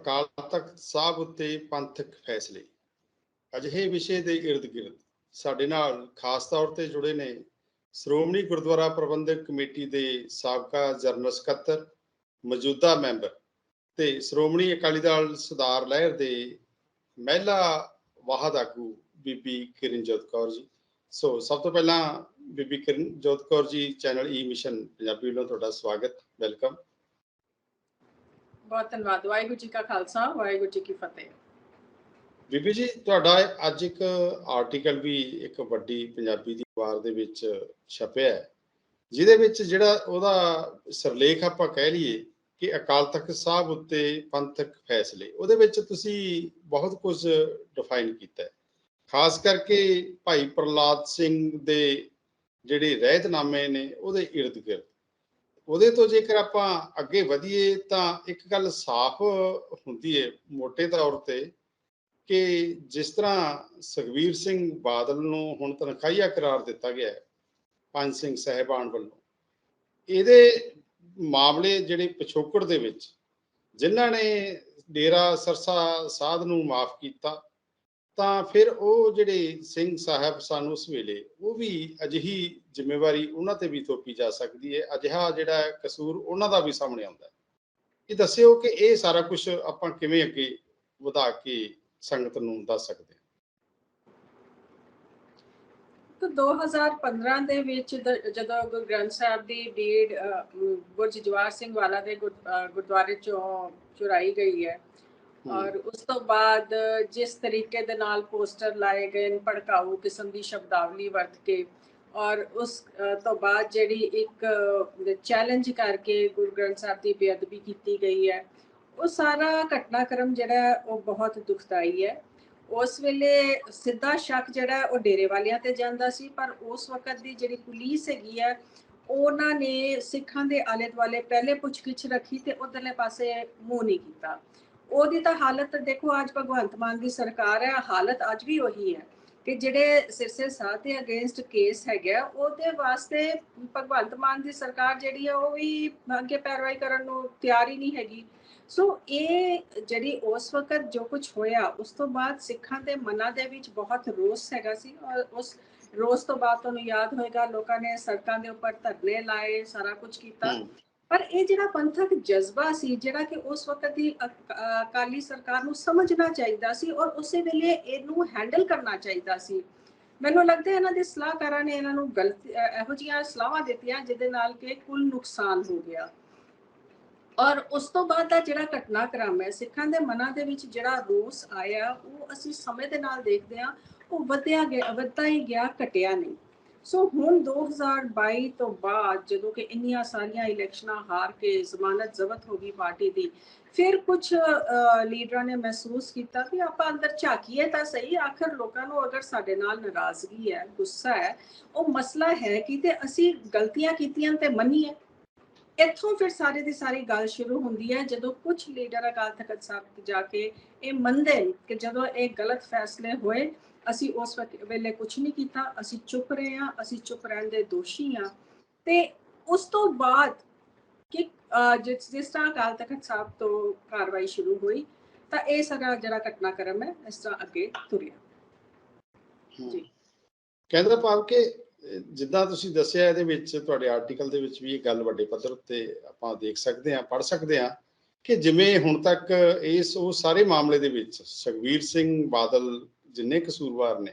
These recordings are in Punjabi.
ਅਕਾਲ ਤਖਤ ਸਾਹਿਬ ਉੱਤੇ ਪੰਥਕ ਫੈਸਲੇ। ਅਜਿਹੇ ਵਿਸ਼ੇ ਦੇ ਇਰਦ-ਗਿਰਦ ਸਾਡੇ ਨਾਲ ਖਾਸ ਤੌਰ ਤੇ ਜੁੜੇ ਨੇ ਸ਼੍ਰੋਮਣੀ ਗੁਰਦੁਆਰਾ ਪ੍ਰਬੰਧਕ ਕਮੇਟੀ ਦੇ ਸਾਬਕਾ ਜਨਰਲ ਸਕੱਤਰ, ਮੌਜੂਦਾ ਮੈਂਬਰ ਤੇ ਸ਼੍ਰੋਮਣੀ ਅਕਾਲੀ ਦਲ ਸੁਧਾਰ ਲਹਿਰ ਦੇ ਮਹਿਲਾ ਵਾਹਦ ਆਗੂ ਬੀਬੀ ਕਿਰਨਜੋਤ ਕੌਰ ਜੀ। ਸੋ ਸਭ ਤੋਂ ਪਹਿਲਾਂ Bibi Kiranjot Kaur ji, channel e E mission Punjabi ਵੱਲੋਂ ਤੁਹਾਡਾ ਸਵਾਗਤ, ਵੈਲਕਮ। ਬਹੁਤ ਧੰਨਵਾਦ। ਵਾਹਿਗੁਰੂ ਜੀ ਕਾ ਖਾਲਸਾ, ਵਾਹਿਗੁਰੂ ਜੀ ਕੀ ਫਤਿਹ। ਬੀਬੀ ਜੀ, ਤੁਹਾਡਾ ਅੱਜ ਇੱਕ ਆਰਟੀਕਲ ਵੀ ਇੱਕ ਵੱਡੀ ਪੰਜਾਬੀ ਦੀ ਵਾਰ ਦੇ ਵਿੱਚ ਛਪਿਆ ਹੈ, ਜਿਹਦੇ ਵਿੱਚ ਜਿਹੜਾ ਉਹਦਾ ਸਰਲੇਖ ਆਪਾਂ ਕਹਿ ਲਈਏ ਕਿ ਅਕਾਲ ਤਖਤ ਸਾਹਿਬ ਉੱਤੇ ਪੰਥਕ ਫੈਸਲੇ, ਉਹਦੇ ਵਿੱਚ ਤੁਸੀਂ ਬਹੁਤ ਕੁਝ ਡਿਫਾਈਨ ਕੀਤਾ ਹੈ। ਖਾਸ ਕਰਕੇ ਭਾਈ ਪ੍ਰਲਾਦ ਸਿੰਘ ਦੇ ਜਿਹੜੇ ਰਹਿਤਨਾਮੇ ਨੇ, ਉਹਦੇ ਇਰਦ ਗਿਰਦ ਉਹਦੇ ਤੋਂ ਜੇਕਰ ਆਪਾਂ ਅੱਗੇ ਵਧੀਏ ਤਾਂ ਇੱਕ ਗੱਲ ਸਾਫ਼ ਹੁੰਦੀ ਹੈ ਮੋٹے ਤੌਰ ਤੇ ਕਿ ਜਿਸ ਤਰ੍ਹਾਂ ਸੁਖਵੀਰ ਸਿੰਘ ਬਾਦਲ ਨੂੰ ਹੁਣ ਤਨਖਾਹੀਆ ਕਰਾਰ ਦਿੱਤਾ ਗਿਆ ਹੈ, ਪੰਜ ਸਿੰਘ ਸਹਿਬਾਨ ਵੱਲੋਂ, ਇਹਦੇ ਮਾਮਲੇ ਜਿਹੜੇ ਪਿਛੋਕੜ ਦੇ ਵਿੱਚ, ਜਿਨ੍ਹਾਂ ਨੇ ਡੇਰਾ ਸਰਸਾ ਸਾਧ ਨੂੰ ਮਾਫ ਕੀਤਾ ਤਾਂ ਫਿਰ ਉਹ ਜਿਹੜੇ ਸਿੰਘ ਸਾਹਿਬ ਸਨ ਉਸ ਵੇਲੇ, ਉਹ ਵੀ ਅਜਿਹੀ ਜ਼ਿੰਮੇਵਾਰੀ ਉਹਨਾਂ ਤੇ ਵੀ ਥੋਪੀ ਜਾ ਸਕਦੀ ਹੈ। ਅਜਿਹਾ ਜਿਹੜਾ ਕਸੂਰ ਉਹਨਾਂ ਦਾ ਵੀ ਸਾਹਮਣੇ ਆਉਂਦਾ ਹੈ। ਇਹ ਦੱਸਿਓ ਕਿ ਇਹ ਸਾਰਾ ਕੁਝ ਆਪਾਂ ਕਿਵੇਂ ਅੱਗੇ ਵਧਾ ਕੇ ਸੰਗਤ ਨੂੰ ਦੱਸ ਸਕਦੇ ਹਾਂ? ਤਾਂ 2015 ਦੇ ਵਿੱਚ ਜਦੋਂ ਗੁਰੂ ਗ੍ਰੰਥ ਸਾਹਿਬ ਦੀ ਡੀਡ ਗੁਰਜ ਜਵਾਰ ਸਿੰਘ ਵਾਲਾ ਦੇ ਗੁਰਦੁਆਰੇ ਚੋਂ ਚੁਰਾਈ ਗਈ ਹੈ ਔਰ ਉਸ ਤੋਂ ਬਾਅਦ ਜਿਸ ਤਰੀਕੇ ਦੇ ਨਾਲ ਪੋਸਟਰ ਲਾਏ ਗਏ ਨੇ, ਭੜਕਾਊ ਕਿਸਮ ਦੀ ਸ਼ਬਦਾਵਲੀ ਵਰਤ ਕੇ, ਔਰ ਉਸ ਤੋਂ ਬਾਅਦ ਜਿਹੜੀ ਇੱਕ ਚੈਲੰਜ ਕਰਕੇ ਗੁਰੂ ਗ੍ਰੰਥ ਸਾਹਿਬ ਦੀ ਬੇਅਦਬੀ ਕੀਤੀ ਗਈ ਹੈ, ਉਹ ਸਾਰਾ ਘਟਨਾਕ੍ਰਮ ਜਿਹੜਾ ਉਹ ਬਹੁਤ ਦੁਖਦਾਈ ਹੈ। ਉਸ ਵੇਲੇ ਸਿੱਧਾ ਸ਼ੱਕ ਜਿਹੜਾ ਉਹ ਡੇਰੇ ਵਾਲਿਆਂ ਤੇ ਜਾਂਦਾ ਸੀ, ਪਰ ਉਸ ਵਕਤ ਦੀ ਜਿਹੜੀ ਪੁਲਿਸ ਹੈਗੀ ਹੈ, ਉਹਨਾਂ ਨੇ ਸਿੱਖਾਂ ਦੇ ਆਲੇ ਦੁਆਲੇ ਪਹਿਲੇ ਪੁੱਛਗਿੱਛ ਰੱਖੀ ਤੇ ਉਧਰਲੇ ਪਾਸੇ ਮੂੰਹ ਨਹੀਂ ਕੀਤਾ। ਉਹਦੀ ਤਾਂ ਹਾਲਤ, ਦੇਖੋ ਅੱਜ ਭਗਵੰਤ ਮਾਨ ਦੀ ਸਰਕਾਰ ਹੈ, ਹਾਲਤ ਅੱਜ ਵੀ ਉਹੀ ਹੈ ਕਿ ਜਿਹੜੇ ਸਿਰਸੇ ਸਾਹ ਦੇ ਅਗੇਂਸਟ ਕੇਸ ਹੈਗਾ ਉਹਦੇ ਵਾਸਤੇ ਭਗਵੰਤ ਮਾਨ ਦੀ ਸਰਕਾਰ ਜਿਹੜੀ ਹੈ ਉਹ ਵੀ ਅੱਗੇ ਪੈਰਵਾਈ ਕਰਨ ਨੂੰ ਤਿਆਰ ਹੀ ਨਹੀਂ ਹੈਗੀ। ਸੋ ਇਹ ਜਿਹੜੀ ਉਸ ਵਕਤ ਜੋ ਕੁਝ ਹੋਇਆ, ਉਸ ਤੋਂ ਬਾਅਦ ਸਿੱਖਾਂ ਦੇ ਮਨਾਂ ਦੇ ਵਿੱਚ ਬਹੁਤ ਰੋਸ ਹੈਗਾ ਸੀ। ਔਰ ਉਸ ਰੋਸ ਤੋਂ ਬਾਅਦ ਤੁਹਾਨੂੰ ਯਾਦ ਹੋਏਗਾ, ਲੋਕਾਂ ਨੇ ਸੜਕਾਂ ਦੇ ਉੱਪਰ ਧਰਨੇ ਲਾਏ, ਸਾਰਾ ਕੁਝ ਕੀਤਾ। ਪਰ ਇਹ ਜਿਹੜਾ ਪੰਥਕ ਜਜ਼ਬਾ ਸੀ, ਜਿਹੜਾ ਕਿ ਉਸ ਵਕਤ ਦੀ ਅਕ- ਅਕਾਲੀ ਸਰਕਾਰ ਨੂੰ ਸਮਝਣਾ ਚਾਹੀਦਾ ਸੀ ਔਰ ਉਸੇ ਵੇਲੇ ਇਹਨੂੰ ਹੈਂਡਲ ਕਰਨਾ ਚਾਹੀਦਾ ਸੀ। ਮੈਨੂੰ ਲੱਗਦਾ ਇਹਨਾਂ ਦੇ ਸਲਾਹਕਾਰਾਂ ਨੇ ਇਹਨਾਂ ਨੂੰ ਗਲਤ ਇਹੋ ਜਿਹੀਆਂ ਸਲਾਹਾਂ ਦਿੱਤੀਆਂ ਜਿਹਦੇ ਨਾਲ ਕਿ ਕੁੱਲ ਨੁਕਸਾਨ ਹੋ ਗਿਆ। ਔਰ ਉਸ ਤੋਂ ਬਾਅਦ ਦਾ ਜਿਹੜਾ ਘਟਨਾਕ੍ਰਮ ਹੈ, ਸਿੱਖਾਂ ਦੇ ਮਨਾਂ ਦੇ ਵਿੱਚ ਜਿਹੜਾ ਰੋਸ ਆਇਆ, ਉਹ ਅਸੀਂ ਸਮੇਂ ਦੇ ਨਾਲ ਦੇਖਦੇ ਹਾਂ, ਉਹ ਵਧਿਆ ਗਿਆ, ਵਧਦਾ ਹੀ ਗਿਆ, ਘਟਿਆ ਨਹੀਂ। ਸੋ ਹੁਣ 2022 ਤੋਂ ਬਾਅਦ ਜਦੋਂ ਕਿ ਇੰਨੀਆਂ ਸਾਰੀਆਂ ਇਲੈਕਸ਼ਨਾਂ ਹਾਰ ਕੇ ਜ਼ਮਾਨਤ ਜ਼ਬਤ ਹੋ ਗਈ ਪਾਰਟੀ ਦੀ, ਫਿਰ ਕੁਝ ਲੀਡਰਾਂ ਨੇ ਮਹਿਸੂਸ ਕੀਤਾ ਕਿ ਆਪਾਂ ਅੰਦਰ ਝਾਕੀਏ ਤਾਂ ਸਹੀ, ਆਖਰ ਲੋਕਾਂ ਨੂੰ ਅਗਰ ਸਾਡੇ ਨਾਲ ਨਾਰਾਜ਼ਗੀ ਹੈ, ਗੁੱਸਾ ਹੈ, ਉਹ ਮਸਲਾ ਹੈ ਕਿ ਤੇ ਅਸੀਂ ਗਲਤੀਆਂ ਕੀਤੀਆਂ ਤੇ ਮੰਨੀਏ? ਇੱਥੋਂ ਫਿਰ ਸਾਰੇ ਦੀ ਸਾਰੀ ਗੱਲ ਸ਼ੁਰੂ ਹੁੰਦੀ ਹੈ ਜਦੋਂ ਕੁਝ ਲੀਡਰ ਅਕਾਲ ਤਖਤ ਸਾਹਿਬ ਤੇ ਜਾ ਕੇ ਇਹ ਮੰਨਦੇ ਕਿ ਜਦੋਂ ਇਹ ਗਲਤ ਫੈਸਲੇ ਹੋਏ ਅਸੀਂ ਉਸ ਵੇਲੇ ਕੁਝ ਨਹੀਂ ਕੀਤਾ ਅਸੀਂ ਚੁੱਪ ਰਹੇ ਹਾਂ ਅਸੀਂ ਚੁੱਪ ਰਹਿਣ ਦੇ ਦੋਸ਼ੀ ਹਾਂ ਤੇ ਉਸ ਤੋਂ ਬਾਅਦ ਕਿ ਜਿਸ ਜਿਸ ਤਰ੍ਹਾਂ ਅਕਾਲ ਤਖਤ ਸਾਹਿਬ ਤੋਂ ਕਾਰਵਾਈ ਸ਼ੁਰੂ ਹੋਈ ਤਾਂ ਇਹ ਸਾਰਾ ਜਿਹੜਾ ਘਟਨਾਕ੍ਰਮ ਹੈ ਇਸ ਤਰ੍ਹਾਂ ਅੱਗੇ ਤੁਰਿਆ। ਜੀ। ਕਹਿਣ ਦਾ ਭਾਵ ਕਿ ਜਿੱਦਾਂ ਤੁਸੀਂ ਦੱਸਿਆ ਇਹਦੇ ਵਿੱਚ, ਤੁਹਾਡੇ ਆਰਟੀਕਲ ਦੇ ਵਿੱਚ ਵੀ ਇਹ ਗੱਲ ਵੱਡੇ ਪੱਧਰ ਉੱਤੇ ਆਪਾਂ ਦੇਖ ਸਕਦੇ ਹਾਂ, ਪੜ੍ਹ ਸਕਦੇ ਹਾਂ ਕਿ ਜਿਵੇਂ ਹੁਣ ਤੱਕ ਇਸ ਉਹ ਸਾਰੇ ਮਾਮਲੇ ਦੇ ਵਿੱਚ ਸੁਖਵੀਰ ਸਿੰਘ ਬਾਦਲ ਜਿੰਨੇ ਕਸੂਰਵਾਰ ਨੇ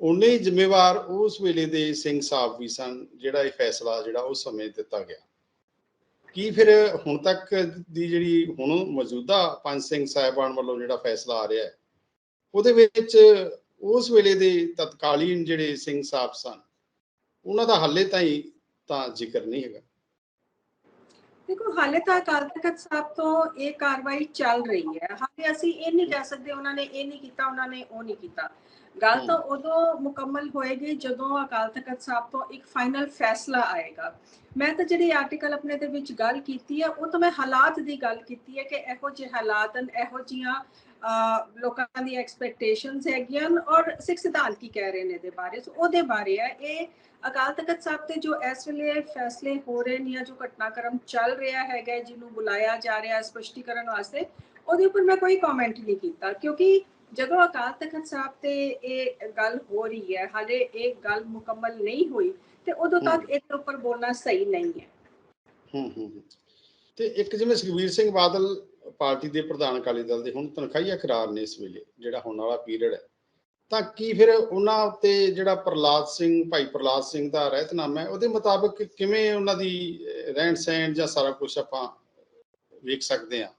ਉਨੇ ਹੀ ਜ਼ਿੰਮੇਵਾਰ ਉਸ ਵੇਲੇ ਦੇ ਸਿੰਘ ਸਾਹਿਬ ਵੀ ਸਨ ਜਿਹੜਾ ਇਹ ਫੈਸਲਾ ਜਿਹੜਾ ਉਸ ਸਮੇਂ ਦਿੱਤਾ ਗਿਆ। ਕੀ ਫਿਰ ਹੁਣ ਤੱਕ ਦੀ ਜਿਹੜੀ ਹੁਣ ਮੌਜੂਦਾ ਪੰਜ ਸਿੰਘ ਸਾਹਿਬਾਨ ਵੱਲੋਂ ਜਿਹੜਾ ਫੈਸਲਾ ਆ ਰਿਹਾ ਹੈ, ਉਹਦੇ ਵਿੱਚ ਉਸ ਵੇਲੇ ਦੇ ਤਤਕਾਲੀਨ ਜਿਹੜੇ ਸਿੰਘ ਸਾਹਿਬ ਸਨ ਉਹਨਾਂ ਦਾ ਹਾਲੇ ਤਾਈਂ ਤਾਂ ਜ਼ਿਕਰ ਨਹੀਂ ਹੈਗਾ। ਦੇਖੋ ਹਾਲੇ ਤਾਂ ਅਕਾਲ ਤਖਤ ਸਾਹਿਬ ਤੋਂ ਇਹ ਕਾਰਵਾਈ ਚੱਲ ਰਹੀ ਹੈ। ਹਾਲੇ ਅਸੀਂ ਇਹ ਨਹੀਂ ਕਹਿ ਸਕਦੇ ਉਹਨਾਂ ਨੇ ਇਹ ਨਹੀਂ ਕੀਤਾ ਉਹਨਾਂ ਨੇ ਉਹ ਨਹੀਂ ਕੀਤਾ। ਗੱਲ ਤਾਂ ਉਦੋਂ ਮੁਕੰਮਲ ਹੋਏਗੀ ਜਦੋਂ ਅਕਾਲ ਤਖਤ ਸਾਹਿਬ ਤੋਂ ਇੱਕ ਫਾਈਨਲ ਫੈਸਲਾ ਆਏਗਾ। ਮੈਂ ਤਾਂ ਜਿਹੜੀ ਆਰਟੀਕਲ ਆਪਣੇ ਦੇ ਵਿੱਚ ਗੱਲ ਕੀਤੀ ਹੈ ਉਹ ਤਾਂ ਮੈਂ ਹਾਲਾਤ ਦੀ ਗੱਲ ਕੀਤੀ ਹੈ ਕਿ ਇਹੋ ਜਿਹੇ ਹਾਲਾਤ ਹਨ ਇਹੋ ਜੀਆਂ ਲੋਕਾਂ ਦੀ ਐਕਸਪੈਕਟੇਸ਼ਨਸ ਹੈਗੀਆਂ ਔਰ ਸਿੱਖ ਸਿਧਾਂਤ ਕੀ ਕਹਿ ਰਹੇ ਨੇ ਦੇ ਬਾਰੇ? ਸੋ ਉਹਦੇ ਬਾਰੇ ਹੈ ਇਹ ਅਕਾਲ ਤਖਤ ਸਾਹਿਬ ਤੇ ਜੋ ਇਸ ਵੇਲੇ ਫੈਸਲੇ ਹੋ ਰਹੇ ਨੇ ਜਾਂ ਜੋ ਘਟਨਾਕ੍ਰਮ ਚੱਲ ਰਿਹਾ ਹੈਗਾ ਜਿਹਨੂੰ ਬੁਲਾਇਆ ਜਾ ਰਿਹਾ ਹੈ ਸਪਸ਼ਟੀਕਰਨ ਵਾਸਤੇ ਉਹਦੇ ਉੱਪਰ ਮੈਂ ਕੋਈ ਕਮੈਂਟ ਨਹੀਂ ਕੀਤਾ ਕਿਉਂਕਿ ਜਦੋਂ ਅਕਾਲ ਤਖਤ ਸਾਹਿਬ ਤੇ ਇਹ ਗੱਲ ਹੋ ਰਹੀ ਹੈ ਹਾਲੇ ਇਹ ਗੱਲ ਮੁਕੰਮਲ ਨਹੀਂ ਹੋਈ ਤੇ ਉਦੋਂ ਤੱਕ ਇਹਦੇ ਉੱਪਰ ਬੋਲਣਾ ਸਹੀ ਨਹੀਂ ਹੈ ਹੂੰ ਹੂੰ। ਤੇ ਇੱਕ ਜਿਵੇਂ ਸੁਖਬੀਰ ਸਿੰਘ ਬਾਦਲ ਪਾਰਟੀ ਦੇ ਪ੍ਰਧਾਨ ਅਕਾਲੀ ਦਲ ਦੇ ਹੁਣ ਤਨਖਾਹੀਆ ਕਰਾਰ ਨੇ ਇਸ ਵੇਲੇ, ਜਿਹੜਾ ਹੋਣ ਵਾਲਾ ਪੀਰੀਅਡ ਹੈ। ਤਾਂ ਕੀ ਫਿਰ ਉਹਨਾਂ ਉੱਤੇ ਜਿਹੜਾ ਪ੍ਰਲਾਦ ਸਿੰਘ, ਭਾਈ ਪ੍ਰਲਾਦ ਸਿੰਘ ਦਾ ਰਹਿਤਨਾਮਾ ਹੈ, ਉਹਦੇ ਮੁਤਾਬਕ ਕਿਵੇਂ ਉਹਨਾਂ ਦੀ ਰਹਿਣ ਸਹਿਣ ਜਾਂ ਸਾਰਾ ਕੁਝ ਆਪਾਂ ਵੇਖ ਸਕਦੇ ਹਾਂ।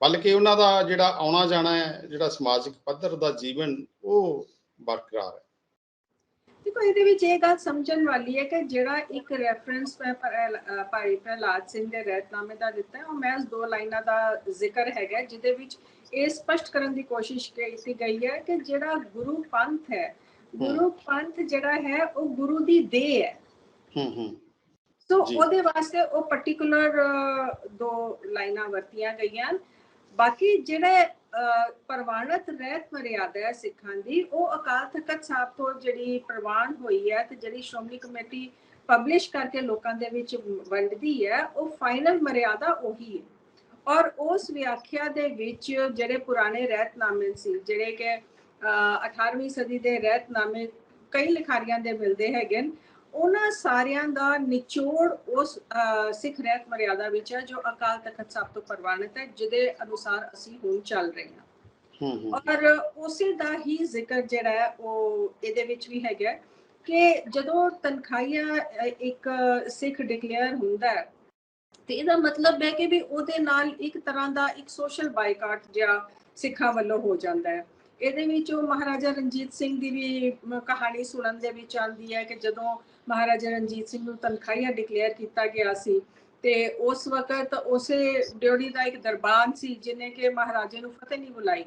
ਬਲਕਿ ਉਹਨਾਂ ਦਾ ਜਿਹੜਾ ਆਉਣਾ ਜਾਣਾ ਹੈ, ਜਿਹੜਾ ਸਮਾਜਿਕ ਪੱਧਰ ਦਾ ਜੀਵਨ, ਉਹ ਬਰਕਰਾਰ ਹੈ। ਦੇਖੋ ਇਹਦੇ ਵਿੱਚ ਇਹ ਗੱਲ ਸਮਝਣ ਵਾਲੀ ਹੈ ਕਿ ਜਿਹੜਾ ਇੱਕ ਰੈਫਰੈਂਸ ਮੈਂ ਭਾਈ ਪ੍ਰਹਲਾਦ ਸਿੰਘ ਦੇ ਰਹਿਤਨਾਮੇ ਦਾ ਦਿੱਤਾ ਹੈ ਉਹ ਮੈਂ ਦੋ ਲਾਈਨਾਂ ਦਾ ਜ਼ਿਕਰ ਹੈਗਾ ਜਿਹਦੇ ਵਿੱਚ ਇਹ ਸਪਸ਼ਟ ਕਰਨ ਦੀ ਕੋਸ਼ਿਸ਼ ਕੀਤੀ ਗਈ ਹੈ ਕਿ ਜਿਹੜਾ ਗੁਰੂ ਪੰਥ ਹੈ ਗੁਰੂ ਪੰਥ ਜਿਹੜਾ ਹੈ ਉਹ ਗੁਰੂ ਦੀ ਦੇਹ ਹੈ। ਹੂੰ ਹੂੰ। ਸੋ। ਉਹਦੇ ਵਾਸਤੇ ਉਹ ਪਾਰਟਿਕੂਲਰ ਦੋ ਲਾਈਨਾਂ ਵਰਤੀਆਂ ਗਈਆਂ। ਬਾਕੀ ਜਿਹੜੇ ਪ੍ਰਵਾਨਿਤ ਰਹਿਤ ਮਰਿਆਦਾ ਹੈ ਸਿੱਖਾਂ ਦੀ ਉਹ ਅਕਾਲ ਤਖਤ ਸਾਹਿਬ ਤੋਂ ਜਿਹੜੀ ਪ੍ਰਵਾਨ ਹੋਈ ਹੈ ਤੇ ਜਿਹੜੀ ਸ਼੍ਰੋਮਣੀ ਕਮੇਟੀ ਪਬਲਿਸ਼ ਕਰਕੇ ਲੋਕਾਂ ਦੇ ਵਿੱਚ ਵੰਡਦੀ ਹੈ ਉਹ ਫਾਈਨਲ ਮਰਿਆਦਾ ਉਹੀ ਹੈ। ਔਰ ਉਸ ਵਿਆਖਿਆ ਦੇ ਵਿੱਚ ਜਿਹੜੇ ਪੁਰਾਣੇ ਰਹਿਤਨਾਮੇ ਸੀ ਜਿਹੜੇ ਕਿ ਅਹ, 18ਵੀਂ ਸਦੀ ਦੇ ਰਹਿਤਨਾਮੇ ਕਈ ਲਿਖਾਰੀਆਂ ਦੇ ਮਿਲਦੇ ਹੈਗੇ ਨੇ ਉਹਨਾਂ ਸਾਰਿਆਂ ਦਾ ਨਿਚੋੜ ਉਸ ਸਿੱਖ ਰਹਿਤ ਮਰਿਆਦਾ ਵਿੱਚ ਹੈ ਜੋ ਅਕਾਲ ਤਖਤ ਸਾਹਿਬ ਤੋਂ ਪ੍ਰਵਾਨਿਤ ਹੈ ਜਿਹਦੇ ਅਨੁਸਾਰ ਅਸੀਂ ਹੁਣ ਚੱਲ ਰਹੇ ਹਾਂ। ਔਰ ਉਸੇ ਦਾ ਹੀ ਜ਼ਿਕਰ ਜਿਹੜਾ ਹੈ ਉਹ ਇਹਦੇ ਵਿੱਚ ਵੀ ਹੈਗਾ ਕਿ ਜਦੋਂ ਤਨਖਾਹੀਆ ਇੱਕ ਸਿੱਖ ਡਿਕਲੇਅਰ ਹੁੰਦਾ ਹੈ ਤੇ ਇਹਦਾ ਮਤਲਬ ਹੈ ਕਿ ਵੀ ਉਹਦੇ ਨਾਲ ਇੱਕ ਤਰ੍ਹਾਂ ਦਾ ਇੱਕ ਸੋਸ਼ਲ ਬਾਈਕਾਟ ਜਿਹਾ ਸਿੱਖਾਂ ਵੱਲੋਂ ਹੋ ਜਾਂਦਾ ਹੈ। ਇਹਦੇ ਵਿੱਚ ਉਹ ਮਹਾਰਾਜਾ ਰਣਜੀਤ ਸਿੰਘ ਦੀ ਵੀ ਕਹਾਣੀ ਸੁਣਨ ਦੇ ਵਿੱਚ ਆਉਂਦੀ ਹੈ ਕਿ ਜਦੋਂ ਮਹਾਰਾਜਾ ਰਣਜੀਤ ਸਿੰਘ ਨੂੰ ਤਨਖਾਹੀਆ ਡਿਕਲੇਅਰ ਕੀਤਾ ਗਿਆ ਸੀ ਤੇ ਉਸ ਵਕਤ ਉਸੇ ਡਿਓੜੀ ਦਾ ਇੱਕ ਦਰਬਾਨ ਸੀ ਜਿਹਨੇ ਕਿ ਮਹਾਰਾਜੇ ਨੂੰ ਫਤਿਹ ਨਹੀਂ ਬੁਲਾਈ।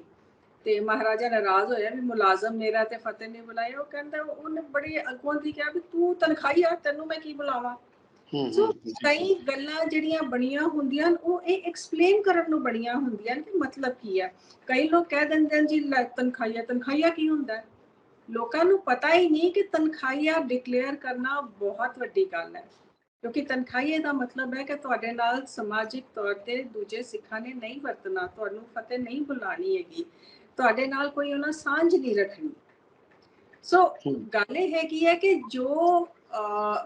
ਤੇ ਮਹਾਰਾਜਾ ਨਾਰਾਜ਼ ਹੋਇਆ ਵੀ ਮੁਲਾਜ਼ਮ ਮੇਰਾ ਤੇ ਫਤਿਹ ਨਹੀਂ ਬੁਲਾਇਆ। ਉਹ ਕਹਿੰਦਾ ਉਹਨੇ ਬੜੀ ਅਗਵਾਂ ਦੀ ਕਿਹਾ ਵੀ ਤੂੰ ਤਨਖਾਹੀਆ ਤੈਨੂੰ ਮੈਂ ਕੀ ਬੁਲਾਵਾਂ? ਸੋ ਕਈ। ਗੱਲਾਂ ਜਿਹੜੀਆਂ ਬਣੀਆਂ ਹੁੰਦੀਆਂ ਉਹ ਇਹ ਐਕਸਪਲੇਨ ਕਰਨ ਨੂੰ ਬਣੀਆਂ ਹੁੰਦੀਆਂ ਕਿ ਮਤਲਬ ਕੀ ਹੈ ਕਈ ਲੋਕ ਕਹਿ ਦਿੰਦੇ ਹਨ ਜੀ ਤਨਖਾਹੀਆ ਤਨਖਾਹੀਆ ਕੀ ਹੁੰਦਾ? ਹੈ ਲੋਕਾਂ ਨੂੰ ਪਤਾ ਹੀ ਨਹੀਂ ਕਿ ਤਨਖਾਹੀਆ ਡਿਕਲੇਅਰ ਕਰਨਾ ਬਹੁਤ ਵੱਡੀ ਗੱਲ ਹੈ। ਕਿਉਂਕਿ ਤਨਖਾਹੀਏ ਦਾ ਮਤਲਬ ਹੈ ਕਿ ਤੁਹਾਡੇ ਨਾਲ ਸਮਾਜਿਕ ਤੌਰ ਤੇ ਦੂਜੇ ਸਿੱਖਾਂ ਨੇ ਨਹੀਂ ਵਰਤਣਾ ਤੁਹਾਨੂੰ ਫਤਿਹ ਨਹੀਂ ਬੁਲਾਣੀ ਹੈਗੀ। ਤੁਹਾਡੇ ਨਾਲ ਕੋਈ ਉਹਨਾਂ ਸਾਂਝ ਨਹੀਂ ਰੱਖਣੀ। ਸੋ। ਗੱਲ ਇਹ ਹੈਗੀ ਹੈ ਕਿ ਜੋ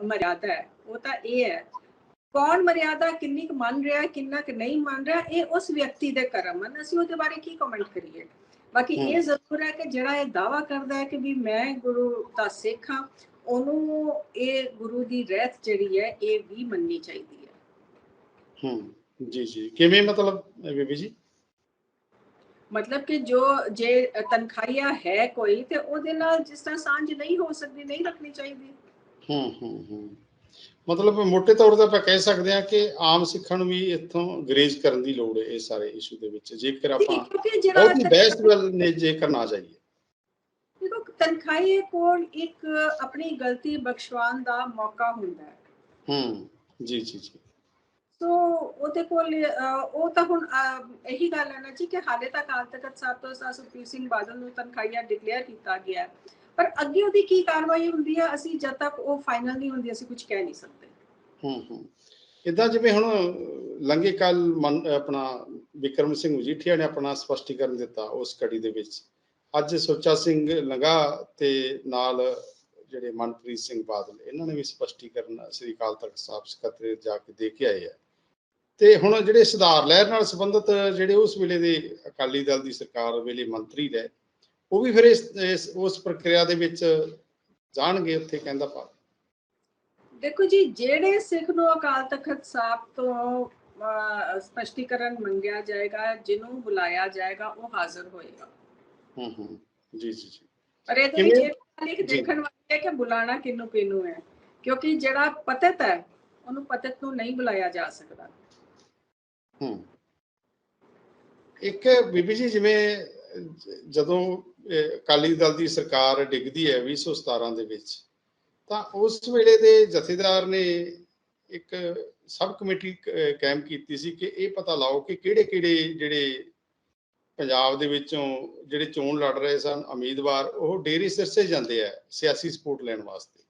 ਮਰਿਆਦਾ ਹੈ ਉਹ ਤਾਂ ਇਹ ਹੈ ਕੌਣ ਮਰਿਆਦਾ ਕਿੰਨੀ ਕੁ ਮੰਨ ਰਿਹਾ ਕਿੰਨਾ ਕੁ ਨਹੀਂ ਮੰਨ ਰਿਹਾ ਇਹ ਉਸ ਵਿਅਕਤੀ ਦੇ ਕਰਮ ਹਨ। ਅਸੀਂ ਉਹਦੇ ਬਾਰੇ ਕੀ ਕਮੈਂਟ ਕਰੀਏ? ਬਾਕੀ। ਇਹ ਜ਼ਰੂਰ ਹੈ ਕਿ ਜਿਹੜਾ ਇਹ ਦਾਵਾ ਕਰਦਾ ਹੈ ਕਿ ਵੀ ਮੈਂ ਗੁਰੂ ਦਾ ਸਿੱਖ ਹਾਂ ਉਹਨੂੰ ਇਹ ਗੁਰੂ ਦੀ ਰਹਿਤ ਜਿਹੜੀ ਹੈ ਇਹ ਵੀ ਮੰਨਣੀ ਚਾਹੀਦੀ ਹੈ। ਹੂੰ ਜੀ ਜੀ। ਕਿਵੇਂ ਮਤਲਬ ਬੀਬੀ ਜੀ? ਮਤਲਬ ਕਿ ਜੋ ਜੇ ਤਨਖਾਹੀਆ ਹੈ ਕੋਈ ਤੇ ਉਹਦੇ ਨਾਲ ਜਿਸ ਤਰ੍ਹਾਂ ਸਾਂਝ ਨਹੀਂ ਹੋ ਸਕਦੀ ਨਹੀਂ ਰੱਖਣੀ ਚਾਹੀਦੀ। ਹੂੰ ਹੂੰ ਹੂੰ। ਮਤਲਬ ਮੋٹے ਤੌਰ ਤੇ ਆਪਾਂ ਕਹਿ ਸਕਦੇ ਹਾਂ ਕਿ ਆਮ ਸਿੱਖਾਂ ਨੂੰ ਵੀ ਇੱਥੋਂ ਗਰੇਜ ਕਰਨ ਦੀ ਲੋੜ ਹੈ ਇਹ ਸਾਰੇ ਇਸ਼ੂ ਦੇ ਵਿੱਚ ਜੇਕਰ ਆਪਾਂ ਬਹੁਤ ਹੀ ਬਹਿਸ ਵੱਲ ਨੇ ਜੇਕਰ ਨਾ ਜਾਈਏ। ਦੇਖੋ ਤਨਖਾਹੀਏ ਕੋਲ ਇੱਕ ਆਪਣੀ ਗਲਤੀ ਬਖਸ਼ਵਾਉਣ ਦਾ ਮੌਕਾ ਹੁੰਦਾ ਹੈ। ਹੂੰ ਜੀ ਜੀ ਜੀ। ਸੋ ਉਹਦੇ ਕੋਲ ਉਹ ਤਾਂ ਹੁਣ ਇਹੀ ਗੱਲ ਹੈ ਨਾ ਜੀ ਕਿ ਹਾਲੇ ਤੱਕ ਅਕਾਲ ਤਖਤ ਸਾਹਿਬ ਤੋਂ ਸਰ ਸੁਖਬੀਰ ਸਿੰਘ ਬਾਦਲ ਨੂੰ ਤਨਖਾਹੀਆ ਡਿਕਲੇਅਰ ਕੀਤਾ ਗਿਆ ਹੈ। ਪਰ ਅੱਗੇ ਉਹਦੀ ਕੀ ਕਾਰਵਾਈ ਹੁੰਦੀ ਹੈ ਅਸੀਂ ਜਦ ਤੱਕ ਉਹ ਫਾਈਨਲ ਨਹੀਂ ਹੁੰਦੀ, ਅਸੀਂ ਕੁਝ ਕਹਿ ਨਹੀਂ ਸਕਦੇ। ਹੂੰ ਹੂੰ। ਇਦਾਂ ਜਿਵੇਂ ਹੁਣ ਲੰਘੇ ਕੱਲ ਆਪਣਾ ਵਿਕਰਮ ਸਿੰਘ ਮਜੀਠੀਆ ਨੇ ਆਪਣਾ ਸਪਸ਼ਟੀਕਰਨ ਦਿੱਤਾ ਉਸ ਕੜੀ ਦੇ ਵਿੱਚ। ਅੱਜ ਸੁੱਚਾ ਸਿੰਘ ਲੰਗਾ ਤੇ ਨਾਲ ਜਿਹੜੇ ਮਨਪ੍ਰੀਤ ਸਿੰਘ ਬਾਦਲ, ਇਹਨਾਂ ਨੇ ਵੀ ਸਪਸ਼ਟੀਕਰਨ ਸ੍ਰੀ ਅਕਾਲ ਤਖਤ ਸਾਹਿਬ ਸਕੱਤਰੇ ਜਾ ਕੇ ਦੇ ਕੇ ਆਏ ਆ। ਤੇ ਹੁਣ ਜਿਹੜੇ ਸੁਧਾਰ ਲਹਿਰ ਨਾਲ ਸੰਬੰਧਿਤ ਜਿਹੜੇ ਉਸ ਵੇਲੇ ਦੇ ਅਕਾਲੀ ਦਲ ਦੀ ਸਰਕਾਰ, ਵੇਲੇ ਮੰਤਰੀ ਰਹੇ ਉਹ ਵੀ ਫਿਰ ਇਸ ਉਸ ਪ੍ਰਕਿਰਿਆ ਦੇ ਵਿੱਚ ਜਾਣਗੇ ਉੱਥੇ ਕਹਿੰਦਾ ਪਾ। ਦੇਖੋ ਜੀ ਜਿਹੜੇ ਸਿੱਖ ਨੂੰ ਅਕਾਲ ਤਖਤ ਸਾਹਿਬ ਤੋਂ ਸਪਸ਼ਟੀਕਰਨ ਮੰਗਿਆ ਜਾਏਗਾ ਜਿਹਨੂੰ ਬੁਲਾਇਆ ਜਾਏਗਾ ਉਹ ਹਾਜ਼ਰ ਹੋਏਗਾ। ਹੂੰ ਹੂੰ ਜੀ ਜੀ ਜੀ। ਪਰ ਇਹ। ਦੇਖਣ ਵਾਲੀ ਹੈ ਕਿ ਬੁਲਾਣਾ ਹੈ। ਕਿਉਂਕਿ ਜਿਹੜਾ ਪਤਿਤ ਹੈ ਉਹਨੂੰ ਪਤਿਤ ਨੂੰ ਨਹੀਂ ਬੁਲਾਇਆ ਜਾ ਸਕਦਾ। ਹੂੰ। ਇੱਕ ਬੀਬੀ ਜੀ ਜਿਵੇਂ ਜਦੋਂ ਅਕਾਲੀ ਦਲ ਦੀ ਸਰਕਾਰ ਡਿੱਗਦੀ ਹੈ 2017 ਦੇ ਵਿੱਚ। ਤਾਂ ਉਸ ਵੇਲੇ ਦੇ ਜਥੇਦਾਰ ਨੇ ਇੱਕ ਸਬ ਕਮੇਟੀ ਕਾਇਮ ਕੀਤੀ ਸੀ ਕਿ ਇਹ ਪਤਾ ਲਾਓ ਕਿ ਕਿਹੜੇ ਕਿਹੜੇ ਜਿਹੜੇ ਪੰਜਾਬ ਦੇ ਵਿੱਚੋਂ ਜਿਹੜੇ ਚੋਣ ਲੜ ਰਹੇ ਸਨ, ਉਮੀਦਵਾਰ, ਉਹ ਡੇਰੀ ਸਿਰਸੇ ਜਾਂਦੇ ਆ ਸਿਆਸੀ ਸਪੋਰਟ ਲੈਣ ਵਾਸਤੇ।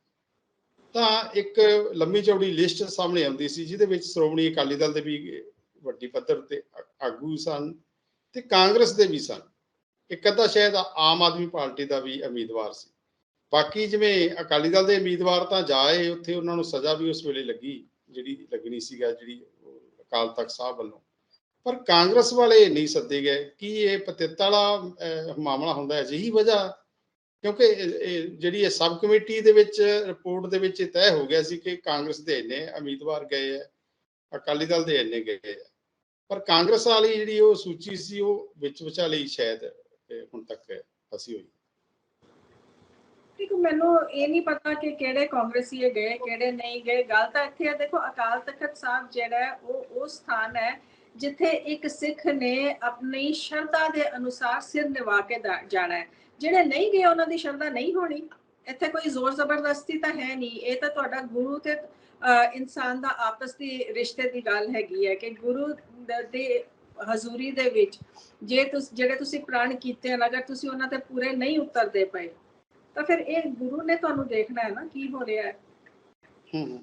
ਤਾਂ ਇੱਕ ਲੰਮੀ ਚੌੜੀ ਲਿਸਟ ਸਾਹਮਣੇ ਆਉਂਦੀ ਸੀ, ਜਿਹਦੇ ਵਿੱਚ ਸ਼੍ਰੋਮਣੀ ਅਕਾਲੀ ਦਲ ਦੇ ਵੀ ਵੱਡੀ ਪੱਧਰ ਤੇ ਆਗੂ ਸਨ ਤੇ ਕਾਂਗਰਸ ਦੇ ਵੀ ਸਨ। ਇੱਕ ਅੱਧਾ ਸ਼ਾਇਦ ਆਮ ਆਦਮੀ ਪਾਰਟੀ ਦਾ ਵੀ ਉਮੀਦਵਾਰ ਸੀ। ਬਾਕੀ ਜਿਵੇਂ ਅਕਾਲੀ ਦਲ ਦੇ ਉਮੀਦਵਾਰ ਤਾਂ ਜਾਏ ਉੱਥੇ ਉਹਨਾਂ ਨੂੰ ਸਜ਼ਾ ਵੀ ਉਸ ਵੇਲੇ ਲੱਗੀ, ਜਿਹੜੀ ਲੱਗਣੀ ਸੀਗਾ, ਜਿਹੜੀ ਅਕਾਲ ਤਖਤ ਸਾਹਿਬ ਵੱਲੋਂ। ਪਰ ਕਾਂਗਰਸ ਵਾਲੇ ਨਹੀਂ ਸੱਦੇ ਗਏ, ਕੀ ਇਹ ਪਤਿੱਤ ਵਾਲਾ ਮਾਮਲਾ ਹੁੰਦਾ ਹੈ ਅਜਿਹੀ ਵਜ੍ਹਾ? ਕਿਉਂਕਿ ਜਿਹੜੀ ਇਹ ਸਬ ਕਮੇਟੀ ਦੇ ਵਿੱਚ ਰਿਪੋਰਟ ਦੇ ਵਿੱਚ ਇਹ ਤੈਅ ਹੋ ਗਿਆ ਸੀ ਕਿ ਕਾਂਗਰਸ ਦੇ ਇੰਨੇ ਉਮੀਦਵਾਰ ਗਏ ਆ, ਅਕਾਲੀ ਦਲ ਦੇ ਇੰਨੇ ਗਏ ਆ। ਪਰ ਕਾਂਗਰਸ ਵਾਲੀ ਜਿਹੜੀ ਉਹ ਸੂਚੀ ਸੀ, ਉਹ ਵਿੱਚ ਵਿਚਾਲੇ ਸ਼ਾਇਦ ਹੁਣ ਤੱਕ ਫਸੀ ਹੋਈ ਦੇਖੋ ਮੈਨੂੰ ਇਹ ਨਹੀਂ ਪਤਾ ਕਿ ਕਿਹੜੇ ਕਾਂਗਰਸੀਏ ਗਏ, ਕਿਹੜੇ ਨਹੀਂ ਗਏ। ਗੱਲ ਤਾਂ ਇੱਥੇ ਹੈ ਦੇਖੋ ਅਕਾਲ ਤਖਤ ਸਾਹਿਬ ਜਿਹੜਾ ਉਹ ਉਹ ਸਥਾਨ ਹੈ ਜਿੱਥੇ ਇੱਕ ਸਿੱਖ ਨੇ ਆਪਣੀ ਸ਼ਰਧਾ ਦੇ ਅਨੁਸਾਰ ਸਿਰ ਨਿਵਾ ਕੇ ਜਾਣਾ ਹੈ। ਜਿਹੜੇ ਨਹੀਂ ਗਏ, ਉਹਨਾਂ ਦੀ ਸ਼ਰਧਾ ਨਹੀਂ ਹੋਣੀ। ਇੱਥੇ ਕੋਈ ਜ਼ੋਰ ਜ਼ਬਰਦਸਤੀ ਤਾਂ ਹੈ ਨਹੀਂ। ਇਹ ਤਾਂ ਤੁਹਾਡਾ ਗੁਰੂ ਤੇ ਇਨਸਾਨ ਦਾ ਆਪਸ ਦੀ ਰਿਸ਼ਤੇ ਦੀ ਗੱਲ ਹੈਗੀ ਹੈ ਕਿ ਗੁਰੂ ਦੇ ਹਜ਼ੂਰੀ ਦੇ ਵਿੱਚ ਜੇ ਤੁਸੀਂ ਜਿਹੜੇ ਤੁਸੀਂ ਪ੍ਰਣ ਕੀਤੇ ਹਨ ਅਗਰ ਤੁਸੀਂ ਉਹਨਾਂ ਤੇ ਪੂਰੇ ਨਹੀਂ ਉਤਰਦੇ ਪਏ ਤਾਂ ਫਿਰ ਇਹ ਗੁਰੂ ਨੇ ਤੁਹਾਨੂੰ ਦੇਖਣਾ ਹੈ ਨਾ ਕੀ ਹੋ ਰਿਹਾ ਹੈ ਹੂੰ।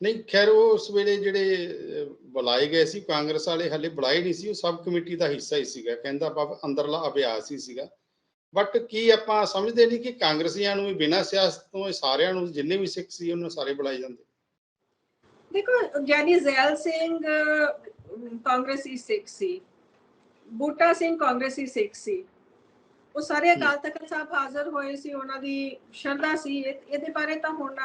ਨਹੀਂ ਖੈਰ ਉਹ ਉਸ ਵੇਲੇ ਜਿਹੜੇ ਬੁਲਾਏ ਗਏ ਸੀ ਕਾਂਗਰਸ ਵਾਲੇ ਹਲੇ ਬੁਲਾਏ ਨਹੀਂ ਸੀ ਉਹ ਸਬ ਕਮੇਟੀ ਦਾ ਹਿੱਸਾ ਹੀ ਸੀਗਾ ਕਹਿੰਦਾ ਬਾਬ ਅੰਦਰਲਾ ਅਭਿਆਸ ਹੀ ਸੀਗਾ ਬਟ ਕੀ ਆਪਾਂ ਸਮਝਦੇ ਨਹੀਂ ਕਿ ਕਾਂਗਰਸੀਆਂ ਨੂੰ ਵੀ ਬਿਨਾਂ ਸਿਆਸਤ ਤੋਂ ਇਹ ਸਾਰਿਆਂ ਨੂੰ ਜਿੰਨੇ ਵੀ ਸਿੱਖ ਸੀ ਉਹਨਾਂ ਸਾਰੇ ਬੁਲਾਏ ਜਾਂਦੇ ਦੇਖੋ ਗਿਆਨੀ ਜ਼ੈਲ ਸਿੰਘ ਕਾਂਗਰਸੀ ਸਿੱਖ ਸੀ। ਬੂਟਾ ਸਿੰਘ ਕਾਂਗਰਸੀ ਸਿੱਖ ਸੀ। ਉਹ ਸਾਰੇ ਅਕਾਲ ਤਖਤ ਸਾਹਿਬ ਹਾਜ਼ਰ ਹੋਏ ਸੀ ਉਹਨਾਂ ਦੀ ਸ਼ਰਧਾ ਸੀ। ਇਹ- ਇਹਦੇ ਬਾਰੇ ਤਾਂ ਹੁਣ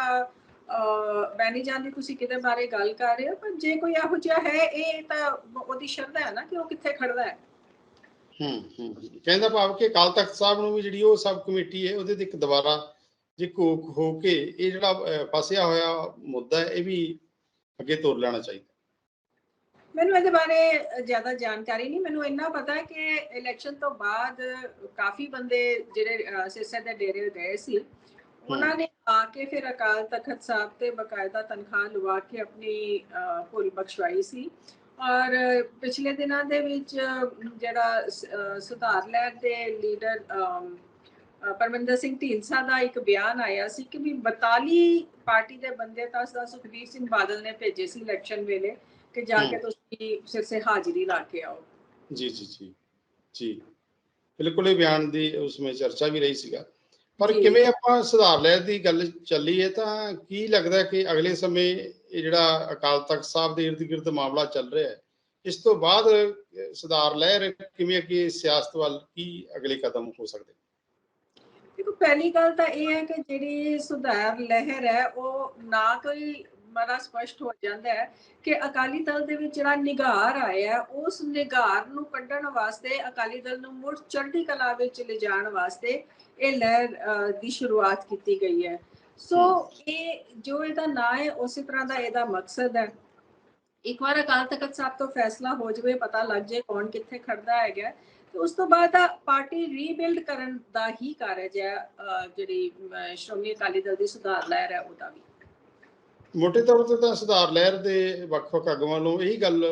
ਬੈਨੀ ਜਾਨ ਦੀ ਤੁਸੀਂ ਕਿਹਦੇ ਬਾਰੇ ਗੱਲ ਕਰ ਰਹੇ ਹੋ ਪਰ ਜੇ ਕੋਈ ਇਹੋ ਜਿਹਾ ਹੈ ਇਹ ਤਾਂ ਉਹਦੀ ਸ਼ਰਧਾ ਹੈ ਨਾ ਕਿ ਉਹ ਕਿੱਥੇ ਖੜਦਾ ਹੈ। ਹੂੰ ਹੂੰ। ਕਹਿੰਦਾ ਭਾਵ ਕਿ ਅਕਾਲ ਤਖਤ ਸਾਹਿਬ ਨੂੰ ਵੀ ਜਿਹੜੀ ਉਹ ਸਬ ਕਮੇਟੀ ਹੈ ਉਹਦੇ ਤੇ ਇੱਕ ਦੁਬਾਰਾ ਜੇ ਕੋਕ ਹੋ ਕੇ ਇਹ ਜਿਹੜਾ ਫਸਿਆ ਹੋਇਆ ਮੁੱਦਾ ਹੈ ਇਹ ਵੀ ਅੱਗੇ ਤੋਰ ਲੈਣਾ ਚਾਹੀਦਾ। ਮੈਨੂੰ ਇਹਦੇ ਬਾਰੇ ਜ਼ਿਆਦਾ ਜਾਣਕਾਰੀ ਨਹੀਂ। ਮੈਨੂੰ ਇੰਨਾ ਪਤਾ ਹੈ ਕਿ ਇਲੈਕਸ਼ਨ ਤੋਂ ਬਾਅਦ ਕਾਫੀ ਬੰਦੇ ਜਿਹੜੇ ਸਿਰਸੇ ਦੇ ਡੇਰੇ ਗਏ ਸੀ। ਉਹਨਾਂ ਨੇ ਆ ਕੇ ਫਿਰ ਅਕਾਲ ਤਖਤ ਸਾਹਿਬ ਤੇ ਬਕਾਇਦਾ ਤਨਖਾਹ ਲਵਾ ਕੇ ਆਪਣੀ ਭੁੱਲ ਬਖਸ਼ਵਾਈ ਸੀ। ਔਰ ਪਿਛਲੇ ਦਿਨਾਂ ਦੇ ਵਿੱਚ ਜਿਹੜਾ ਸੁਧਾਰ ਲਹਿਰ ਦੇ ਲੀਡਰ ਪਰਮਿੰਦਰ ਸਿੰਘ ਢੀਂਡਸਾ ਦਾ ਇੱਕ ਬਿਆਨ ਆਇਆ ਸੀ ਕਿ ਵੀ 42 ਪਾਰਟੀ ਦੇ ਬੰਦੇ ਤਾਂ ਸਦਾ ਸੁਖਬੀਰ ਸਿੰਘ ਬਾਦਲ ਨੇ ਭੇਜੇ ਸੀ ਇਲੈਕਸ਼ਨ ਵੇਲੇ ਕਿ ਜਾ ਕੇ ਹਮ। ਤੁਸੀਂ ਸਿਰਸੇ ਹਾਜ਼ਰੀ ਲਾ ਕੇ ਆਓ ਜੀ ਜੀ ਜੀ ਜੀ ਬਿਲਕੁਲ ਇਹ ਬਿਆਨ ਦੀ ਉਸ ਵਿੱਚ ਚਰਚਾ ਵੀ ਰਹੀ ਸੀਗਾ ਪਰ। ਕਿਵੇਂ ਆਪਾਂ ਸੁਧਾਰ ਲਹਿਰ ਦੀ ਗੱਲ ਚੱਲੀ ਹੈ ਤਾਂ ਕੀ ਲੱਗਦਾ ਕਿ ਅਗਲੇ ਸਮੇਂ ਇਹ ਜਿਹੜਾ ਅਕਾਲ ਤਖਤ ਸਾਹਿਬ ਦੇ ਇਰਦ ਗਿਰਦ ਮਾਮਲਾ ਚੱਲ ਰਿਹਾ ਹੈ ਇਸ ਤੋਂ ਬਾਅਦ ਸੁਧਾਰ ਲਹਿਰ ਕਿਵੇਂ ਅੱਗੇ ਸਿਆਸਤ ਵੱਲ ਕੀ ਅਗਲੇ ਕਦਮ ਹੋ ਸਕਦੇ ਦੇਖੋ ਪਹਿਲੀ ਗੱਲ ਤਾਂ ਇਹ ਹੈ ਕਿ ਜਿਹੜੀ ਸੁਧਾਰ ਲਹਿਰ ਹੈ ਉਹ ਨਾ ਕੋਈ ਬੜਾ ਸਪਸ਼ਟ ਹੋ ਜਾਂਦਾ ਹੈ ਕਿ ਅਕਾਲੀ ਦਲ ਦੇ ਵਿੱਚ ਜਿਹੜਾ ਨਿਗਾਰ ਆਇਆ ਉਸ ਨਿਗਾਰ ਨੂੰ ਕੱਢਣ ਵਾਸਤੇ ਅਕਾਲੀ ਦਲ ਨੂੰ ਮੁੜ ਚੜ੍ਹਦੀ ਕਲਾ ਵਿੱਚ ਲਿਜਾਣ ਵਾਸਤੇ ਇਹ ਲਹਿਰ ਦੀ ਸ਼ੁਰੂਆਤ ਕੀਤੀ ਗਈ ਹੈ। ਸੋ ਇਹ ਜੋ ਇਹਦਾ ਨਾਂ ਹੈ ਉਸੇ ਤਰ੍ਹਾਂ ਦਾ ਇਹਦਾ ਮਕਸਦ ਹੈ। ਇੱਕ ਵਾਰ ਅਕਾਲ ਤਖਤ ਸਾਹਿਬ ਤੋਂ ਫੈਸਲਾ ਹੋ ਜਾਵੇ ਪਤਾ ਲੱਗ ਜਾਏ ਕੌਣ ਕਿੱਥੇ ਖੜਦਾ ਹੈਗਾ ਤੇ ਉਸ ਤੋਂ ਬਾਅਦ ਪਾਰਟੀ ਰੀਬਿਲਡ ਕਰਨ ਦਾ ਹੀ ਕਾਰਜ ਹੈ ਅਹ, ਜਿਹੜੀ ਅਹ, ਸ਼੍ਰੋਮਣੀ ਅਕਾਲੀ ਦਲ ਦੀ ਸੁਧਾਰ ਲਹਿਰ ਹੈ ਉਹਦਾ ਵੀ। ਮੋਟੇ ਤੌਰ ਤੇ ਤਾਂ ਸੁਧਾਰ ਲਹਿਰ ਦੇ ਵੱਖ-ਵੱਖ ਆਗੂਆਂ ਵੱਲੋਂ ਇਹੀ ਗੱਲ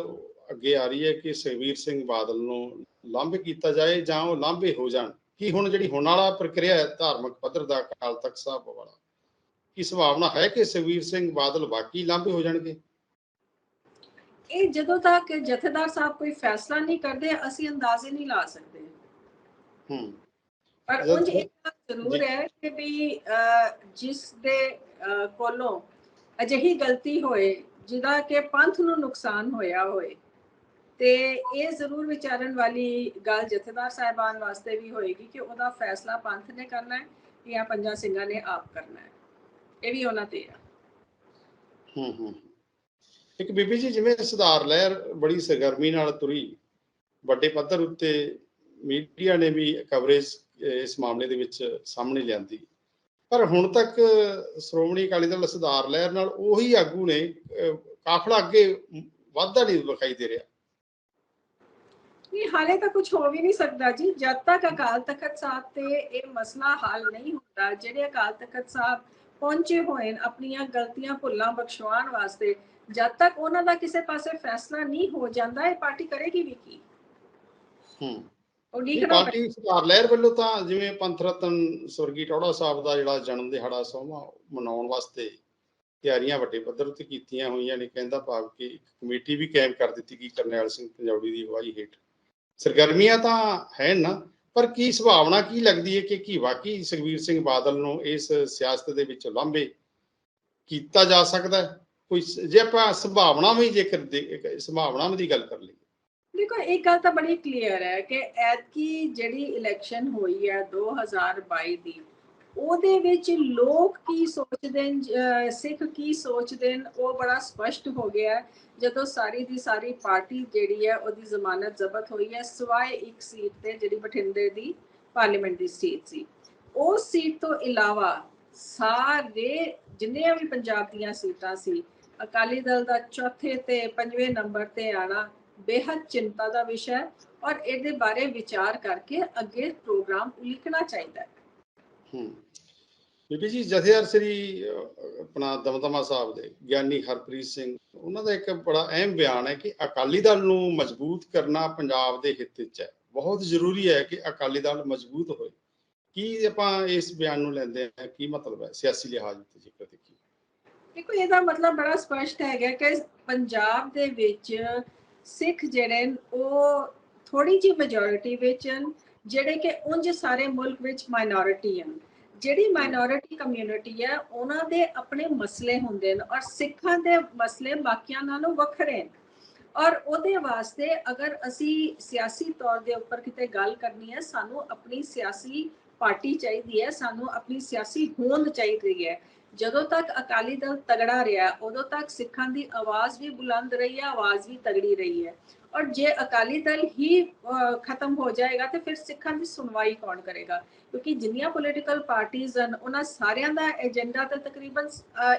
ਅੱਗੇ ਆ ਰਹੀ ਹੈ ਕਿ ਸੁਖਬੀਰ ਸਿੰਘ ਬਾਦਲ ਨੂੰ ਲਾਂਭੇ ਕੀਤਾ ਜਾਏ ਜਾਂ ਉਹ ਲਾਂਭੇ ਹੋ ਜਾਣ। ਕੀ ਹੁਣ ਜਿਹੜੀ ਹੁਣ ਵਾਲਾ ਪ੍ਰਕਿਰਿਆ ਹੈ ਧਾਰਮਿਕ ਪੱਧਰ ਦਾ ਅਕਾਲ ਤਖਤ ਸਾਹਿਬ ਵਾਲਾ ਕੀ ਸੰਭਾਵਨਾ ਹੈ ਕਿ ਸੁਖਬੀਰ ਸਿੰਘ ਬਾਦਲ ਵਾਕਈ ਲਾਂਭੇ ਹੋ ਜਾਣਗੇ? ਇਹ ਜਦੋਂ ਤੱਕ ਜਥੇਦਾਰ ਸਾਹਿਬ ਕੋਈ ਫੈਸਲਾ ਨਹੀਂ ਕਰਦੇ ਅਸੀਂ ਅੰਦਾਜ਼ੇ ਨਹੀਂ ਲਾ ਸਕਦੇ। ਹੂੰ। ਪਰ ਇੱਕ ਗੱਲ ਜ਼ਰੂਰ। ਹੈ ਕਿ ਵੀ ਜਿਸ ਦੇ ਕੋਲੋਂ ਅਜਿਹੀ ਗਲਤੀ ਹੋਏ ਜਿਹਦਾ ਕਿ ਪੰਥ ਨੂੰ ਨੁਕਸਾਨ ਹੋਇਆ ਹੋਏ। ਤੇ ਇਹ ਜ਼ਰੂਰ ਵਿਚਾਰਨ ਵਾਲੀ ਗੱਲ ਜਥੇਦਾਰ ਸਾਹਿਬਾਨ ਵਾਸਤੇ ਵੀ ਹੋਏਗੀ ਕਿ ਉਹਦਾ ਫੈਸਲਾ ਪੰਥ ਨੇ ਕਰਨਾ ਹੈ ਜਾਂ ਪੰਜਾਂ ਸਿੰਘਾਂ ਨੇ ਆਪ ਕਰਨਾ ਹੈ। ਇਹ ਵੀ ਉਹਨਾਂ ਤੇ ਹੈ ਹੂੰ ਹੂੰ। ਇੱਕ ਬੀਬੀ ਜੀ, ਜਿਵੇਂ ਸੁਧਾਰ ਲਹਿਰ ਬੜੀ ਸਰਗਰਮੀ ਨਾਲ ਤੁਰੀ, ਵੱਡੇ ਪੱਧਰ ਉੱਤੇ ਮੀਡੀਆ ਨੇ ਵੀ ਕਵਰੇਜ ਇਸ ਮਾਮਲੇ ਦੇ ਵਿੱਚ ਸਾਹਮਣੇ ਲਿਆਂਦੀ। ਪਰ ਹੁਣ ਤੱਕ ਸ਼੍ਰੋਮਣੀ ਅਕਾਲੀ ਦਲ ਸੁਧਾਰ ਲਹਿਰ ਨਾਲ ਉਹੀ ਆਗੂ ਨੇ ਕਾਫਲਾ ਅੱਗੇ ਵਾਧਾ ਨਹੀਂ ਵਿਖਾਈ ਦੇ ਰਿਹਾ। ਨਹੀਂ ਹਾਲੇ ਤਾਂ ਕੁਝ ਹੋ ਵੀ ਨਹੀਂ ਸਕਦਾ ਜੀ। ਜਦ ਤੱਕ ਅਕਾਲ ਤਖਤ ਸਾਹਿਬ ਤੇ ਇਹ ਮਸਲਾ ਹੱਲ ਨਹੀਂ ਹੁੰਦਾ ਜਿਹੜੇ ਅਕਾਲ ਤਖਤ ਸਾਹਿਬ ਪਹੁੰਚੇ ਹੋਏ ਨੇ ਆਪਣੀਆਂ ਗਲਤੀਆਂ ਭੁੱਲਾਂ ਬਖਸ਼ਵਾਉਣ ਵਾਸਤੇ ਜਦ ਤੱਕ ਉਹਨਾਂ ਦਾ ਕਿਸੇ ਪਾਸੇ ਫੈਸਲਾ ਨਹੀਂ ਹੋ ਜਾਂਦਾ ਇਹ ਪਾਰਟੀ ਕਰੇਗੀ ਵੀ ਕੀ? ਹੂੰ। ਉਹ ਦੇਖਣਾ ਪਾਰਟੀ ਸੁਧਾਰ ਲਹਿਰ ਵੱਲੋਂ ਤਾਂ ਜਿਵੇਂ ਪੰਥ ਰਤਨ ਸਵਰਗੀ ਟੌੜਾ ਸਾਹਿਬ ਦਾ ਜਿਹੜਾ ਜਨਮ ਦਿਹਾੜਾ ਸੋਮਾ ਮਨਾਉਣ ਵਾਸਤੇ ਤਿਆਰੀਆਂ ਵੱਡੇ ਪੱਧਰ ਉੱਤੇ ਕੀਤੀਆਂ ਹੋਈਆਂ ਨੇ ਕਹਿੰਦਾ ਭਾਵ ਕਿ ਇੱਕ ਕਮੇਟੀ ਵੀ ਕਾਇਮ ਕਰ ਦਿੱਤੀ ਗਈ ਕਰਨੈਲ ਸਿੰਘ ਪੰਜੌੜੀ ਦੀ ਅਗਵਾਈ ਹੇਠ। ਸਰਗਰਮੀਆਂ ਤਾਂ ਹੈ ਨਾ ਪਰ ਕੀ ਸੰਭਾਵਨਾ ਕੀ ਲੱਗਦੀ ਹੈ ਕਿ ਕੀ ਵਾਕਈ ਸੁਖਬੀਰ ਸਿੰਘ ਬਾਦਲ ਨੂੰ ਇਸ ਸਿਆਸਤ ਦੇ ਵਿੱਚ ਲਾਂਭੇ ਕੀਤਾ ਜਾ ਸਕਦਾ ਕੋਈ ਜੇ ਆਪਾਂ ਸੰਭਾਵਨਾਵਾਂ ਹੀ ਜੇਕਰ ਸੰਭਾਵਨਾਵਾਂ ਦੀ ਗੱਲ ਕਰ ਲਈਏ। ਦੇਖੋ ਇੱਕ ਗੱਲ ਤਾਂ ਬੜੀ ਕਲੀਅਰ ਹੈ ਕਿ ਐਤਕੀ ਜਿਹੜੀ ਇਲੈਕਸ਼ਨ ਹੋਈ ਹੈ 2022 ਦੀ, ਉਹਦੇ ਵਿੱਚ ਲੋਕ ਕੀ ਸੋਚਦੇ ਨੇ ਸਿੱਖ ਕੀ ਸੋਚਦੇ ਨੇ, ਉਹ ਬੜਾ ਸਪਸ਼ਟ ਹੋ ਗਿਆ ਜਦੋਂ ਸਾਰੀ ਦੀ ਸਾਰੀ ਪਾਰਟੀ ਜਿਹੜੀ ਹੈ, ਉਹਦੀ ਜ਼ਮਾਨਤ ਜ਼ਬਤ ਹੋਈ ਹੈ, ਸਿਵਾਏ ਇੱਕ ਸੀਟ ਤੇ ਜਿਹੜੀ ਬਠਿੰਡੇ ਦੀ ਪਾਰਲੀਮੈਂਟ ਦੀ ਸੀਟ ਸੀ। ਉਸ ਸੀਟ ਤੋਂ ਇਲਾਵਾ ਸਾਰੇ ਜਿੰਨੀਆਂ ਵੀ ਪੰਜਾਬ ਦੀਆਂ ਸੀਟਾਂ ਸੀ, ਅਕਾਲੀ ਦਲ ਦਾ ਚੌਥੇ ਤੇ ਪੰਜਵੇਂ ਨੰਬਰ ਤੇ ਆਣਾ ਬੇहद ਚਿੰਤਾ ਦਾ ਵਿਸ਼ਾ ਹੈ ਔਰ ਇਹਦੇ ਬਾਰੇ ਵਿਚਾਰ ਕਰਕੇ ਅੱਗੇ ਪ੍ਰੋਗਰਾਮ ਉਲੀਕਣਾ ਚਾਹੀਦਾ ਹੈ। ਹੂੰ। ਬੀਬੀ ਜੀ ਜਥੇਦਾਰ ਸ੍ਰੀ ਆਪਣਾ ਦਮਦਮਾ ਸਾਹਿਬ ਦੇ ਗਿਆਨੀ ਹਰਪ੍ਰੀਤ ਸਿੰਘ ਉਹਨਾਂ ਦਾ ਇੱਕ ਬੜਾ ਅਹਿਮ ਬਿਆਨ ਹੈ ਕਿ ਅਕਾਲੀ ਦਲ ਨੂੰ ਮਜ਼ਬੂਤ ਕਰਨਾ ਪੰਜਾਬ ਦੇ ਹਿੱਤ ਵਿੱਚ ਹੈ। ਬਹੁਤ ਜ਼ਰੂਰੀ ਹੈ ਕਿ ਅਕਾਲੀ ਦਲ ਮਜ਼ਬੂਤ ਹੋਏ। ਕੀ ਆਪਾਂ ਇਸ ਬਿਆਨ ਨੂੰ ਲੈਂਦੇ ਹਾਂ? ਕੀ ਮਤਲਬ ਹੈ? ਸਿਆਸੀ ਲਿਹਾਜ਼ ਉੱਤੇ ਜੇਕਰ ਦੇਖੀਏ ਦੇਖੋ ਇਹਦਾ ਮਤਲਬ ਬੜਾ ਸਪਸ਼ਟ ਹੈਗਾ ਕਿ ਪੰਜਾਬ ਦੇ ਵਿੱਚ ਸਿੱਖ ਜਿਹੜੇ ਉਹ ਥੋੜੀ ਜਿਹੀ ਮੈਜੋਰਿਟੀ ਵਿੱਚ ਹਨ, ਜਿਹੜੇ ਕਿ ਉਂਝ ਸਾਰੇ ਮੁਲਕ ਵਿੱਚ ਮਾਈਨੋਰਿਟੀ ਹਨ। ਜਿਹੜੀ ਮਾਈਨੋਰਿਟੀ ਕਮਿਊਨਿਟੀ ਹੈ, ਉਹਨਾਂ ਦੇ ਆਪਣੇ ਮਸਲੇ ਹੁੰਦੇ ਨੇ ਔਰ ਸਿੱਖਾਂ ਦੇ ਮਸਲੇ ਬਾਕੀਆਂ ਨਾਲੋਂ ਵੱਖਰੇ ਨੇ ਔਰ ਉਹਦੇ ਵਾਸਤੇ ਅਗਰ ਅਸੀਂ ਸਿਆਸੀ ਤੌਰ ਦੇ ਉੱਪਰ ਕਿਤੇ ਗੱਲ ਕਰਨੀ ਹੈ, ਸਾਨੂੰ ਆਪਣੀ ਸਿਆਸੀ ਪਾਰਟੀ ਚਾਹੀਦੀ ਹੈ, ਸਾਨੂੰ ਆਪਣੀ ਸਿਆਸੀ ਹੋਂਦ ਚਾਹੀਦੀ ਹੈ। ਜਦੋਂ ਤੱਕ ਅਕਾਲੀ ਦਲ ਤਗੜਾ ਰਿਹਾ, ਉਦੋਂ ਤੱਕ ਸਿੱਖਾਂ ਦੀ ਆਵਾਜ਼ ਵੀ ਬੁਲੰਦ ਰਹੀ ਹੈ, ਆਵਾਜ਼ ਵੀ ਤਗੜੀ ਰਹੀ ਹੈ। ਔਰ ਜੇ ਅਕਾਲੀ ਦਲ ਹੀ ਖਤਮ ਹੋ ਜਾਏਗਾ, ਤੇ ਫਿਰ ਸਿੱਖਾਂ ਦੀ ਸੁਣਵਾਈ ਕੌਣ ਕਰੇਗਾ? ਕਿਉਂਕਿ ਜਿੰਨੀਆਂ ਪੋਲੀਟੀਕਲ ਪਾਰਟੀਆਂ ਹਨ, ਉਹਨਾਂ ਸਾਰਿਆਂ ਦਾ ਏਜੰਡਾ ਤਾਂ ਤਕਰੀਬਨ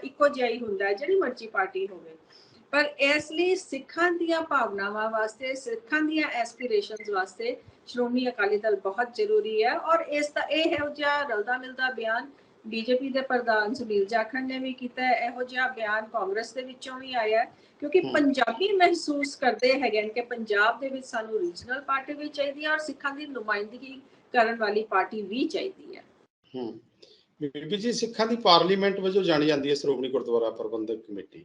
ਇੱਕੋ ਜਿਹਾ ਹੀ ਹੁੰਦਾ ਹੈ, ਜਿਹੜੀ ਮਰਜ਼ੀ ਪਾਰਟੀ ਹੋਵੇ। ਪਰ ਇਸ ਲਈ ਸਿੱਖਾਂ ਦੀਆਂ ਭਾਵਨਾਵਾਂ ਵਾਸਤੇ ਸਿੱਖਾਂ ਦੀਆਂ ਐਸਪੀਰੇਸ਼ਨਸ ਵਾਸਤੇ ਸ਼੍ਰੋਮਣੀ ਅਕਾਲੀ ਦਲ ਬਹੁਤ ਜ਼ਰੂਰੀ ਹੈ ਔਰ ਇਸ ਦਾ ਇਹ ਹੈ ਜਿਹਾ ਰਲਦਾ ਮਿਲਦਾ ਬਿਆਨ ਬੀਜੇਪੀ ਦੇ ਪ੍ਰਧਾਨ ਸੁਨੀਲ ਜਾਖੜ ਨੇ ਵੀ ਕੀਤਾ ਹੈ। ਇਹੋ ਜਿਹਾ ਬਿਆਨ ਕਾਂਗਰਸ ਦੇ ਵਿੱਚੋਂ ਵੀ ਆਇਆ ਹੈ ਕਿਉਂਕਿ। ਪੰਜਾਬੀ ਮਹਿਸੂਸ ਕਰਦੇ ਹੈਗੇ ਕਿ ਪੰਜਾਬ ਦੇ ਵਿੱਚ ਸਾਨੂੰ ਰੀਜਨਲ ਪਾਰਟੀ ਵੀ ਚਾਹੀਦੀ ਹੈ ਔਰ ਸਿੱਖਾਂ ਦੀ ਨੁਮਾਇੰਦਗੀ ਕਰਨ ਵਾਲੀ ਪਾਰਟੀ ਵੀ ਚਾਹੀਦੀ ਹੈ। ਹੂੰ। ਬੀਬੀ ਜੀ ਸਿੱਖਾਂ ਦੀ ਪਾਰਲੀਮੈਂਟ ਵਜੋਂ ਜਾਣੀ ਜਾਂਦੀ ਹੈ ਸ਼੍ਰੋਮਣੀ ਗੁਰਦੁਆਰਾ ਪ੍ਰਬੰਧਕ ਕਮੇਟੀ।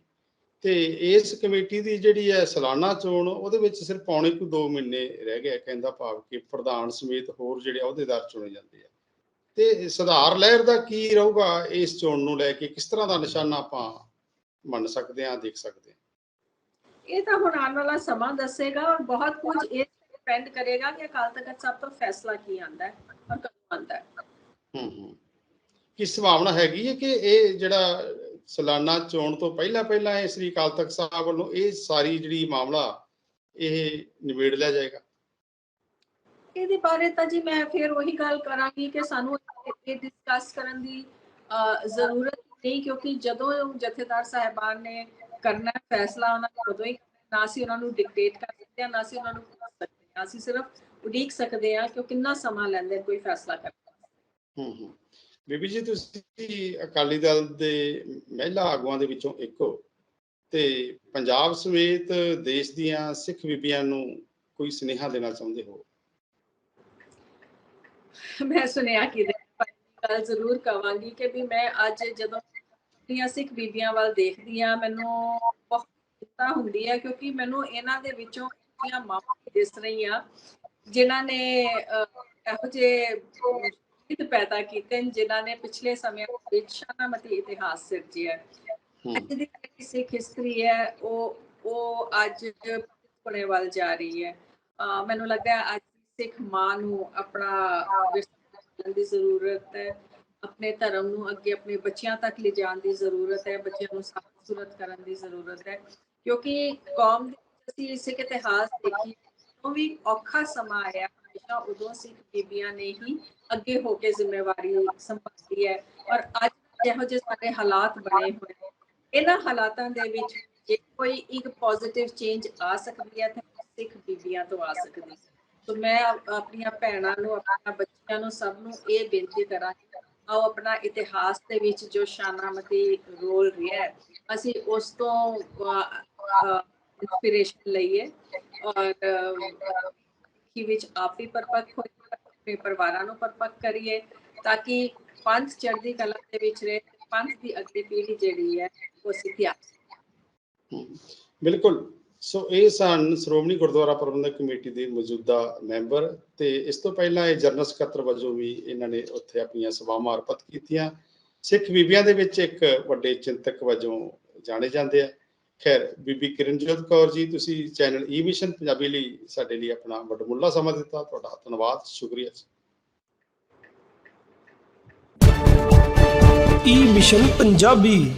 ਤੇ ਇਸ ਕਮੇਟੀ ਦੀ ਜਿਹੜੀ ਹੈ ਸਾਲਾਨਾ ਚੋਣ ਉਹਦੇ ਵਿੱਚ ਸਿਰਫ ਪੌਣੇ ਕੁ 2 ਮਹੀਨੇ ਰਹਿ ਗਏ ਕਹਿੰਦਾ ਭਾਵ ਕਿ ਪ੍ਰਧਾਨ ਸਮੇਤ ਹੋਰ ਜਿਹੜੇ ਅਹੁਦੇਦਾਰ ਚੁਣੇ ਜਾਂਦੇ ਆ। ਤੇ ਸੁਧਾਰ ਲਹਿਰ ਦਾ ਕੀ ਰਹੂਗਾ ਇਸ ਚੋਣ ਨੂੰ ਲੈ ਕੇ? ਕਿਸ ਤਰ੍ਹਾਂ ਦਾ ਨਿਸ਼ਾਨਾ ਆਪਾਂ ਮੰਨ ਸਕਦੇ ਹਾਂ ਦੇਖ ਸਕਦੇ ਹਾਂ? ਇਹ ਤਾਂ ਹੁਣ ਆਉਣ ਵਾਲਾ ਸਮਾਂ ਦੱਸੇਗਾ ਔਰ ਬਹੁਤ ਕੁਝ ਇਹ ਡਿਪੈਂਡ ਕਰੇਗਾ ਕਿ ਅਕਾਲ ਤਖਤ ਸਾਹਿਬ ਤੋਂ ਫੈਸਲਾ ਕੀ ਆਂਦਾ ਹੈ ਔਰ ਕਦੋਂ ਆਂਦਾ ਹੈ। ਹੂੰ ਹੂੰ। ਕੀ ਸੰਭਾਵਨਾ ਹੈਗੀ ਹੈ ਕਿ ਇਹ ਜਿਹੜਾ ਸਾਲਾਨਾ ਚੋਣ ਤੋਂ ਪਹਿਲਾਂ ਪਹਿਲਾਂ ਇਹ ਸ੍ਰੀ ਅਕਾਲ ਤਖਤ ਸਾਹਿਬ ਵੱਲੋਂ ਇਹ ਸਾਰੀ ਜਿਹੜੀ ਮਾਮਲਾ ਇਹ ਨਿਬੇੜ ਲਿਆ ਜਾਏਗਾ। ਇਹਦੇ ਬਾਰੇ ਤਾਂ ਜੀ ਮੈਂ ਫਿਰ ਉਹੀ ਗੱਲ ਕਰਾਂਗੀ ਕਿ ਸਾਨੂੰ ਇਹ ਡਿਸਕਸ ਕਰਨ ਦੀ ਜ਼ਰੂਰਤ ਨਹੀਂ ਕਿਉਂਕਿ ਜਦੋਂ ਜਥੇਦਾਰ ਸਾਹਿਬਾਨ ਨੇ ਕਰਨਾ ਫੈਸਲਾ ਉਹਨਾਂ ਨੇ ਉਦੋਂ ਹੀ ਨਾ ਸੀ ਉਹਨਾਂ ਨੂੰ ਡਿਕਟੇਟ ਕਰ ਸਕਦੇ ਨਾ ਸੀ ਉਹਨਾਂ ਨੂੰ ਪੁੱਛ ਸਕਦੇ ਅਸੀਂ ਸਿਰਫ ਉਡੀਕ ਸਕਦੇ ਹਾਂ ਕਿ ਉਹ ਕਿੰਨਾ ਸਮਾਂ ਲੈਂਦੇ ਕੋਈ ਫੈਸਲਾ ਕਰਨ ਹੂੰ ਹੂੰ। ਬੀਬੀ ਜੀ, ਤੁਸੀਂ ਅਕਾਲੀ ਦਲ ਦੇ ਮਹਿਲਾ ਆਗੂਆਂ ਦੇ ਵਿੱਚੋਂ ਇੱਕ ਹੋ ਤੇ ਪੰਜਾਬ ਸਮੇਤ ਦੇਸ਼ ਦੀਆਂ ਸਿੱਖ ਬੀਬੀਆਂ ਨੂੰ ਕੋਈ ਸੁਨੇਹਾ ਦੇਣਾ ਚਾਹੁੰਦੇ ਹੋ? ਮੈਂ ਸੁਣਿਆ ਕਿ ਗੱਲ ਜ਼ਰੂਰ ਕਵਾਂਗੀ ਕਿ ਵੀ ਮੈਂ ਅੱਜ ਜਦੋਂ ਆਪਣੀਆਂ ਸਿੱਖ ਬੀਬੀਆਂ ਵੱਲ ਦੇਖਦੀ ਆ ਮੈਨੂੰ ਬਹੁਤ ਚਿੰਤਾ ਹੁੰਦੀ ਹੈ ਕਿਉਂਕਿ ਮੈਨੂੰ ਇਹਨਾਂ ਦੇ ਵਿੱਚੋਂ ਇੰਨੀਆਂ ਮਾਵਾਂ ਦਿਸ ਰਹੀਆਂ ਜਿਨ੍ਹਾਂ ਨੇ ਇਹੋ ਜਿਹੇ ਹਿੱਤ ਪੈਦਾ ਕੀਤੇ ਜਿਨ੍ਹਾਂ ਨੇ ਪਿਛਲੇ ਸਮਿਆਂ ਵਿੱਚ ਸ਼ਾਨਾਮਤੀ ਇਤਿਹਾਸ ਸਿਰਜਿਆ ਅੱਜ ਦੀ ਸਿੱਖ ਹਿਸਟਰੀ ਹੈ ਉਹ ਉਹ ਅੱਜ ਪੁਣੇ ਵੱਲ ਜਾ ਰਹੀ ਹੈ। ਮੈਨੂੰ ਲੱਗਦਾ ਹੈ ਅੱਜ ਸਿੱਖ ਮਾਂ ਨੂੰ ਆਪਣਾ ਵਿਰਸਾ ਦੀ ਜ਼ਰੂਰਤ ਹੈ ਆਪਣੇ ਧਰਮ ਨੂੰ ਅੱਗੇ ਆਪਣੇ ਬੱਚਿਆਂ ਤੱਕ ਲਿਜਾਣ ਦੀ ਜ਼ਰੂਰਤ ਹੈ ਬੱਚਿਆਂ ਨੂੰ ਸਾਫ਼ ਕਰਨ ਦੀ ਜ਼ਰੂਰਤ ਹੈ। ਕਿਉਂਕਿ ਕੌਮ ਦੇ ਅਸੀਂ ਸਿੱਖ ਇਤਿਹਾਸ ਦੇਖੀ ਉਹ ਵੀ ਔਖਾ ਸਮਾਂ ਆਇਆ। ਹਮੇਸ਼ਾ ਉਦੋਂ ਸਿੱਖ ਬੀਬੀਆਂ ਨੇ ਹੀ ਅੱਗੇ ਹੋ ਕੇ ਜ਼ਿੰਮੇਵਾਰੀ ਸੰਭਾਲੀ ਹੈ ਔਰ ਅੱਜ ਜਿਹੋ ਜਿਹੇ ਸਾਡੇ ਹਾਲਾਤ ਬਣੇ ਹੋਏ ਨੇ, ਇਹਨਾਂ ਹਾਲਾਤਾਂ ਦੇ ਵਿੱਚ ਜੇ ਕੋਈ ਇੱਕ ਪੋਜ਼ਿਟਿਵ ਚੇਂਜ ਆ ਸਕਦੀ ਹੈ ਤਾਂ ਸਿੱਖ ਬੀਬੀਆਂ ਤੋਂ ਆ ਸਕਦੀ ਹੈ। ਸੋ ਮੈਂ ਆਪਣੀਆਂ ਭੈਣਾਂ ਨੂੰ ਆਪਣੀਆਂ ਬੱਚਿਆਂ ਨੂੰ ਸਭ ਨੂੰ ਇਹ ਬੇਨਤੀ ਕਰਾਂਗੀ ਆਓ ਆਪਣਾ ਇਤਿਹਾਸ ਦੇ ਵਿੱਚ ਜੋ ਸ਼ਾਨਾਮਤੀ ਰੋਲ ਰਿਹਾ ਹੈ ਅਸੀਂ ਉਸ ਤੋਂ ਇਨਸਪੀਰੇਸ਼ਨ ਲਈਏ ਔਰ ਕੀ ਵਿੱਚ ਆਪ ਵੀ ਪਰਪੱਕ ਹੋਈਏ ਆਪਣੇ ਪਰਿਵਾਰਾਂ ਨੂੰ ਪਰਪੱਕ ਕਰੀਏ ਤਾਂ ਕਿ ਪੰਥ ਚੜ੍ਹਦੀ ਕਲਾ ਦੇ ਵਿੱਚ ਰਹੇ, ਪੰਥ ਦੀ ਅਗਲੀ ਪੀੜ੍ਹੀ ਜਿਹੜੀ ਹੈ ਉਹ ਸਿੱਖਿਆ ਬਿਲਕੁਲ। ਸੋ ਇਹ ਸਨ ਸ਼੍ਰੋਮਣੀ ਗੁਰਦੁਆਰਾ ਪ੍ਰਬੰਧਕ ਕਮੇਟੀ ਦੇ ਮੌਜੂਦਾ ਮੈਂਬਰ ਤੇ ਇਸ ਤੋਂ ਪਹਿਲਾਂ ਇਹ ਜਨਰਲ ਸਕੱਤਰ ਵਜੋਂ ਵੀ ਇਹਨਾਂ ਨੇ ਉੱਥੇ ਆਪਣੀਆਂ ਸੇਵਾਵਾਂ ਮਾਰਪਤ ਕੀਤੀਆਂ। ਸਿੱਖ ਬੀਬੀਆਂ ਦੇ ਵਿੱਚ ਇੱਕ ਵੱਡੇ ਚਿੰਤਕ ਵਜੋਂ ਜਾਣੇ ਜਾਂਦੇ ਆ। ਖੈਰ, ਬੀਬੀ ਕਿਰਨਜੋਤ ਕੌਰ ਜੀ, ਤੁਸੀਂ ਚੈਨਲ ਈ ਮਿਸ਼ਨ ਪੰਜਾਬੀ ਲਈ ਸਾਡੇ ਲਈ ਆਪਣਾ ਵਡਮੁੱਲਾ ਸਮਾਂ ਦਿੱਤਾ। ਤੁਹਾਡਾ ਧੰਨਵਾਦ, ਸ਼ੁਕਰੀਆ ਜੀ। ਈ ਮਿਸ਼ਨ ਪੰਜਾਬੀ